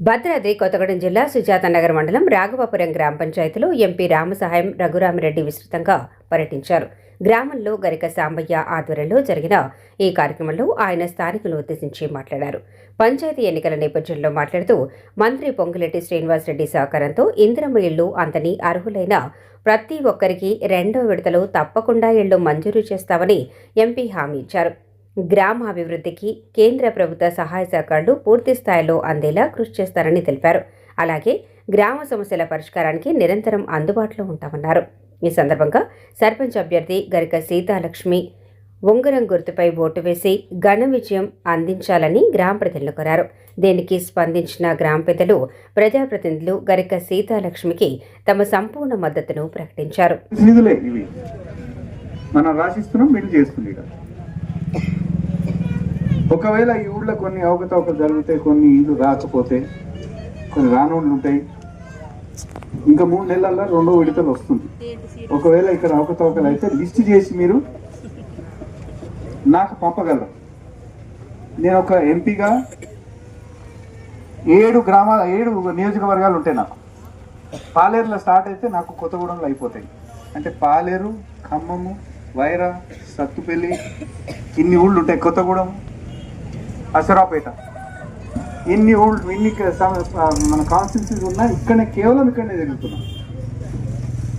భద్రాద్రి కొత్తగూడెం జిల్లా సుజాతనగర్ మండలం రాఘవాపురం గ్రామ పంచాయతీలో ఎంపీ రామసహాయం రఘురామిరెడ్డి విస్తృతంగా పర్యటించారు. గ్రామంలో గరిక సాంబయ్య ఆధ్వర్యంలో జరిగిన ఈ కార్యక్రమంలో ఆయన స్థానికులను ఉద్దేశించి మాట్లాడారు. పంచాయతీ ఎన్నికల నేపథ్యంలో మాట్లాడుతూ మంత్రి పొంగులెట్టి శ్రీనివాసరెడ్డి సహకారంతో ఇందిరమ్మ ఇళ్ళు అంతని అర్హులైన ప్రతి ఒక్కరికి రెండో విడతలో తప్పకుండా ఇళ్ళు మంజూరు చేస్తామని ఎంపీ హామీ ఇచ్చారు. గ్రామాభివృద్ధికి కేంద్ర ప్రభుత్వ సహాయ సహకారాలు పూర్తి స్థాయిలో అందేలా కృషి చేస్తారని తెలిపారు. అలాగే గ్రామ సమస్యల పరిష్కారానికి నిరంతరం అందుబాటులో ఉంటామన్నారు. ఈ సందర్భంగా సర్పంచ్ అభ్యర్థి గరిక సీతాలక్ష్మి ఉంగరం గుర్తుపై ఓటు వేసి ఘన విజయం అందించాలని గ్రామ ప్రజలను కోరారు. దీనికి స్పందించిన గ్రామ పెద్దలు ప్రజాప్రతినిధులు గరిక సీతాలక్ష్మికి తమ సంపూర్ణ మద్దతును ప్రకటించారు. మనం ఒకవేళ ఈ ఊళ్ళో కొన్ని అవకతవకలు జరుగుతాయి కొన్ని ఇల్లు రాకపోతే కొన్ని రానోళ్ళు ఉంటాయి ఇంకా మూడు నెలల్లో రెండో విడతలు వస్తుంది. ఒకవేళ ఇక్కడ అవకతవకలు అయితే లిస్ట్ చేసి మీరు నాకు పంపగలరు. నేను ఒక ఎంపీగా ఏడు గ్రామాల ఏడు నియోజకవర్గాలు ఉంటాయి నాకు. పాలేరులో స్టార్ట్ అయితే నాకు కొత్తగూడెంలో అయిపోతాయి. అంటే పాలేరు ఖమ్మము వైరా సత్తుపల్లి ఇన్ని ఊళ్ళు ఉంటాయి కొత్తగూడెం అసరాపేట. ఇన్ని ఊళ్ళు ఇన్ని మన కాన్స్టిట్యూన్సీస్ ఉన్నా ఇక్కడనే కేవలం ఇక్కడనే తిరుగుతున్నాం.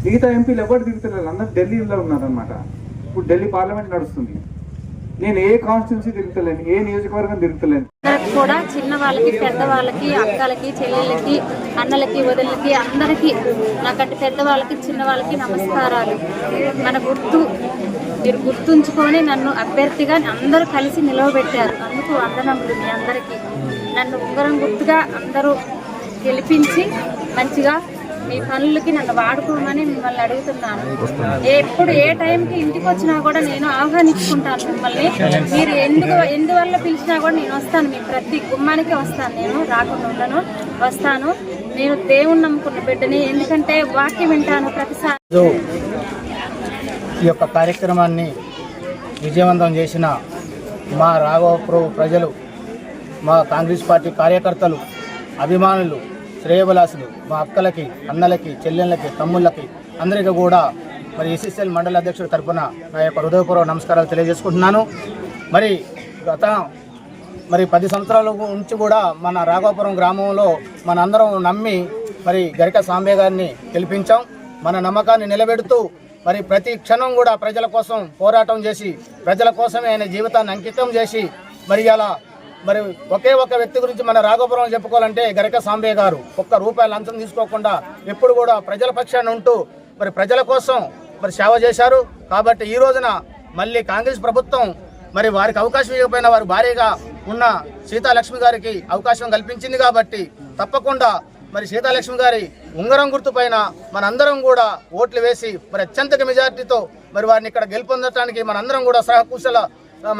మిగతా ఎంపీలు ఎవరు తిరుగుతలేరు? అందరు ఢిల్లీలో ఉన్నారనమాట ఇప్పుడు ఢిల్లీ పార్లమెంట్ నడుస్తుంది. నేను ఏ కాన్స్టిట్యున్సీ తిరుగుతలేను ఏ నియోజకవర్గం తిరుగుతలేను. అందరికి కూడా చిన్న వాళ్ళకి పెద్దవాళ్ళకి అక్కలకి చెల్లెళ్ళకి అన్నలకి వదిలకి అందరికీ నాకంటే పెద్దవాళ్ళకి చిన్న వాళ్ళకి నమస్కారాలు. మన గుర్తు మీరు గుర్తుంచుకొని నన్ను అభ్యర్థిగా అందరూ కలిసి నిలవబెట్టారు. అందుకు వందనములు మీ అందరికీ. నన్ను ఉంగరం గుర్తుగా అందరూ గెలిపించి మంచిగా మీ పనులకి నన్ను వాడుకోమని మిమ్మల్ని అడుగుతున్నాను. ఎప్పుడు ఏ టైంకి ఇంటికి వచ్చినా కూడా నేను ఆహ్వానించుకుంటాను మిమ్మల్ని. మీరు ఎందుకు ఎందువల్ల పిలిచినా కూడా నేను వస్తాను మీ ప్రతి గుమ్మానికి వస్తాను నేను రాకుండా వస్తాను. నేను దేవుణ్ణి నమ్ముకున్న బిడ్డని ఎందుకంటే వాక్యం వింటాను ప్రతిసారి. ఈ యొక్క కార్యక్రమాన్ని విజయవంతం చేసిన మా రాఘవపురం ప్రజలు మా కాంగ్రెస్ పార్టీ కార్యకర్తలు అభిమానులు శ్రేయబలాసులు మా అక్కలకి అన్నలకి చెల్లెళ్ళకి తమ్ముళ్ళకి అందరికీ కూడా మరి ఎస్ఎస్ఎల్ మండల అధ్యక్షుడి తరఫున నా యొక్క హృదయపూర్వక నమస్కారాలు తెలియజేసుకుంటున్నాను. మరి గత మరి పది సంవత్సరాల నుంచి కూడా మన రాఘవాపురం గ్రామంలో మన అందరం నమ్మి మరి గరిక సాంబే గారిని గెలిపించాం. మన నమ్మకాన్ని నిలబెడుతూ మరి ప్రతి క్షణం కూడా ప్రజల కోసం పోరాటం చేసి ప్రజల కోసమే ఆయన జీవితాన్ని అంకితం చేసి మరి అలా మరి ఒకే ఒక వ్యక్తి గురించి మన రాఘవపురం చెప్పుకోవాలంటే గరిక సాంబే గారు. ఒక్క రూపాయలు లంచం తీసుకోకుండా ఎప్పుడు కూడా ప్రజల పక్షాన ఉంటూ మరి ప్రజల కోసం మరి సేవ చేశారు. కాబట్టి ఈ రోజున మళ్ళీ కాంగ్రెస్ ప్రభుత్వం మరి వారికి అవకాశం ఇవ్వకపోయినా వారి భార్యగా ఉన్న సీతాలక్ష్మి గారికి అవకాశం కల్పించింది కాబట్టి తప్పకుండా మరి సీతాలక్ష్మి గారి ఉంగరం గుర్తుపైన మనందరం కూడా ఓట్లు వేసి మరి అత్యంత మెజార్టీతో మరి వారిని ఇక్కడ గెలుపొందటానికి మనందరం కూడా సహకుశల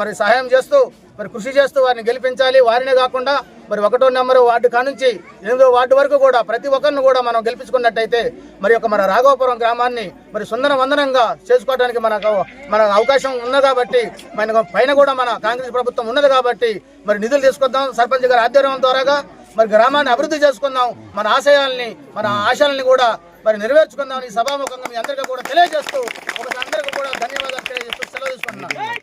మరి సహాయం చేస్తూ మరి కృషి చేస్తూ వారిని గెలిపించాలి. వారినే కాకుండా మరి ఒకటో నెంబరు వార్డు కానుంచి ఎనిమిదో వార్డు వరకు కూడా ప్రతి ఒక్కరిని కూడా మనం గెలిపించుకున్నట్టయితే మరి యొక్క మన రాఘవపురం గ్రామాన్ని మరి సుందర వందనంగా చేసుకోవడానికి మనకు మన అవకాశం ఉన్నది కాబట్టి మన పైన కూడా మన కాంగ్రెస్ ప్రభుత్వం ఉన్నది కాబట్టి మరి నిధులు తీసుకొద్దాం. సర్పంచ్ గారి ఆధ్వర్యం ద్వారాగా మరి గ్రామాన్ని అభివృద్ధి చేసుకుందాం. మన ఆశయాల్ని మన ఆశయాలని కూడా మరి నెరవేర్చుకుందాం. ఈ సభాముఖంగా మీ అందరికీ కూడా తెలియజేస్తూ ఒకటి అందరికీ కూడా ధన్యవాదాలు తెలియజేస్తూ సెలవు తీసుకుంటున్నాను.